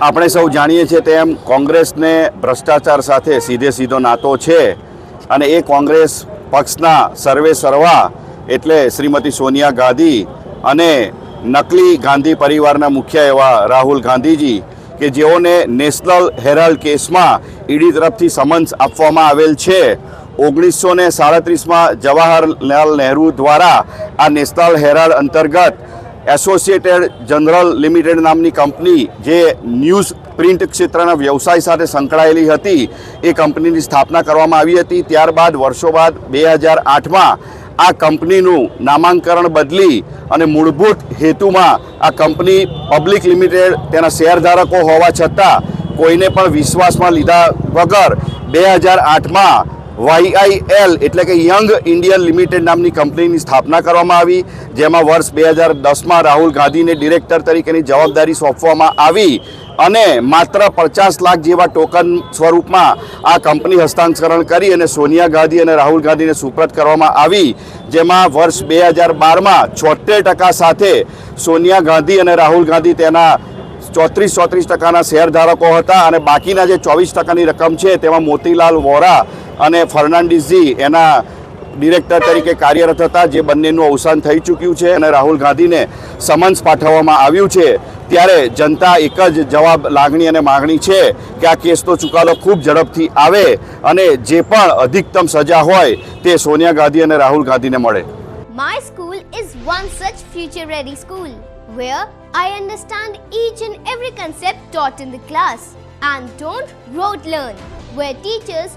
આપણે સૌ જાણીએ છીએ તેમ કોંગ્રેસને ભ્રષ્ટાચાર સાથે સીધે સીધો નાતો છે અને એ કોંગ્રેસ પક્ષના સર્વે સર્વા એટલે શ્રીમતી સોનિયા ગાંધી અને નકલી ગાંધી પરિવારના મુખ્ય એવા રાહુલ ગાંધીજી કે જેઓને નેશનલ હેરાલ્ડ કેસમાં ઈડી તરફથી સમન્સ આપવામાં આવેલ છે. ઓગણીસો ને સાડત્રીસમાં જવાહરલાલ નહેરુ દ્વારા આ નેશનલ હેરાલ્ડ અંતર્ગત એસોસિએટેડ જનરલ લિમિટેડ નામની કંપની જે ન્યૂઝ પ્રિન્ટ ક્ષેત્રના વ્યવસાય સાથે સંકળાયેલી હતી, એ કંપનીની સ્થાપના કરવામાં આવી હતી. ત્યારબાદ વર્ષો બાદ બે હજાર આઠમાં આ કંપનીનું નામાંકરણ બદલી અને મૂળભૂત હેતુમાં આ કંપની પબ્લિક લિમિટેડ તેના શેરધારકો હોવા છતાં કોઈને પણ વિશ્વાસમાં લીધા વગર બે હજાર આઠમાં વાયઆઈએલ એટલે કે યંગ ઇન્ડિયન લિમિટેડ નામની કંપનીની સ્થાપના કરવામાં આવી, જેમાં વર્ષ બે હજાર દસમાં રાહુલ ગાંધીને ડિરેક્ટર તરીકેની જવાબદારી સોંપવામાં આવી અને માત્ર પચાસ લાખ જેવા ટોકન સ્વરૂપમાં આ કંપની હસ્તાંતરણ કરી અને સોનિયા ગાંધી અને રાહુલ ગાંધીને સુપ્રત કરવામાં આવી, જેમાં વર્ષ બે હજાર બારમાં છોતેર ટકા સાથે સોનિયા ગાંધી અને રાહુલ ગાંધી તેના ચોત્રીસ ચોત્રીસ ટકાના શેરધારકો હતા અને બાકીના જે ચોવીસ ટકાની રકમ છે તેમાં મોતીલાલ વોરા અને ફર્નાન્ડિસજી એના ડિરેક્ટર તરીકે કાર્યરત હતા જે બંનેનું અવસાન થઈ ચૂક્યું છે અને રાહુલ ગાંધીને સમન્સ પાઠવવામાં આવ્યું છે. ત્યારે જનતા એક જ જવાબ લાગણી અને માગણી છે કે આ કેસનો ચુકાદો ખૂબ ઝડપથી આવે અને જે પણ અધિકતમ સજા હોય તે સોનિયા ગાંધી અને રાહુલ ગાંધીને મળે. My school is one such future ready school where I understand each and every concept taught in the class and don't rote learn, where teachers